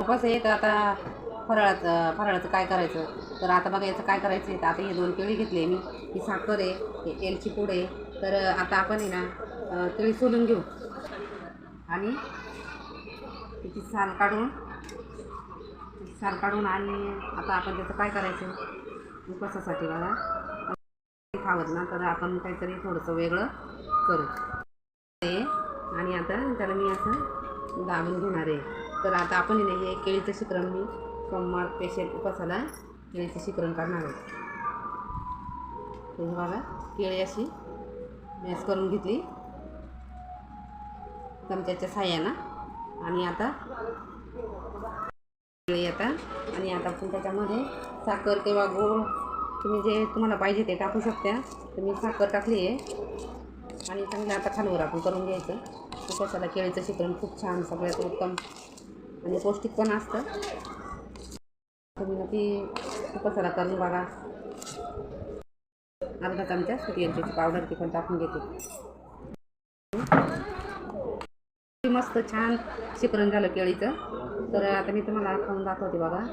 कसं आहे तर आता फराळाचं फराळाचं काय करायचं? तर आता बघा याचं काय करायचं आहे तर आता हे दोन केळी घेतले मी. ही साखर आहे हे एलची पूड आहे. तर आता आपण आहे ना केळी सोलून घेऊ. आणि त्याची साल काढून साल काढून आणि आता आपण त्याचं काय करायचं? उपवासासाठी बघा. खावत ना तर आपण काहीतरी थोडंसं वेगळं करू. आणि आता त्याला मी असं दाबून घेणार आहे. तर आता आपण आहे हे केळीचं शिकरण मी सोमवार पेशंट उपासाला केळीचं शिकरण काढणार आहे. तर बघा केळी अशी मॅश करून घेतली. चमच्याच्या साह्यानं. आणि आता केळी आता आणि आता आपण त्याच्यामध्ये साखर किंवा गूळ तुम्ही जे तुम्हाला पाहिजे ते टाकू शकता. तर मी साखर टाकली आहे. आणि चांगलं आता खालवर आपण करून घ्यायचं. उपासाला केळीचं शिकरण खूप छान सगळ्यात उत्तम आणि पौष्टिक पण असतं. तुम्ही नक्की सारा करून बघा अर्धा चमचा सुटी यांची पावडर ती पण टाकून घेते. मस्त छान शिकरण झालं केळीचं. तर आता मी तुम्हाला खाऊन दाखवते बघा.